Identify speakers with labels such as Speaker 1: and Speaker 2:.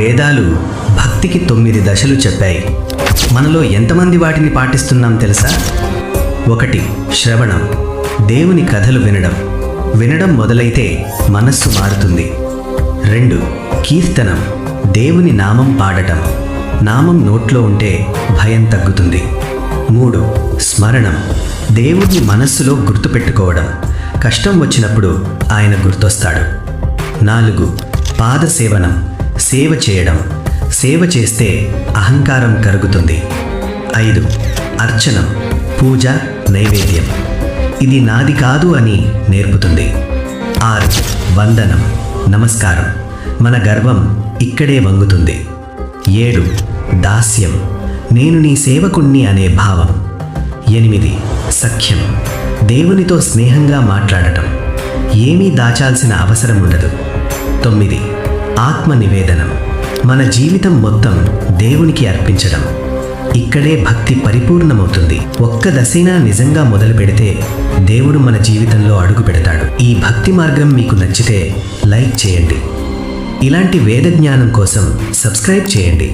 Speaker 1: వేదాలు భక్తికి తొమ్మిది దశలు చెప్పాయి. మనలో ఎంతమంది వాటిని పాటిస్తున్నాం తెలుసా? ఒకటి శ్రవణం. దేవుని కథలు వినడం. వినడం మొదలైతే మనస్సు మారుతుంది. రెండు కీర్తనం. దేవుని నామం పాడటం. నామం నోట్లో ఉంటే భయం తగ్గుతుంది. మూడు స్మరణం. దేవుడిని మనస్సులో గుర్తుపెట్టుకోవడం. కష్టం వచ్చినప్పుడు ఆయన గుర్తొస్తాడు. నాలుగు పాదసేవనం. సేవ చేయడం. సేవ చేస్తే అహంకారం కరుగుతుంది. ఐదు. అర్చనం పూజ నైవేద్యం. ఇది నాది కాదు అని నేర్పుతుంది. ఆరు. వందనం నమస్కారం. మన గర్వం ఇక్కడే వంగుతుంది. ఏడు. దాస్యం నేను నీ సేవకుణ్ణి అనే భావం. ఎనిమిది. సఖ్యం దేవునితో స్నేహంగా మాట్లాడటం. ఏమీ దాచాల్సిన అవసరం ఉండదు. తొమ్మిది. ఆత్మ నివేదనం మన జీవితం మొత్తం దేవునికి అర్పించడం. ఇక్కడే భక్తి పరిపూర్ణమవుతుంది. ఒక్క దశైనా నిజంగా మొదలు పెడితే దేవుడు మన జీవితంలో అడుగు పెడతాడు. ఈ భక్తి మార్గం మీకు నచ్చితే లైక్ చేయండి. ఇలాంటి వేద జ్ఞానం కోసం సబ్స్క్రైబ్ చేయండి.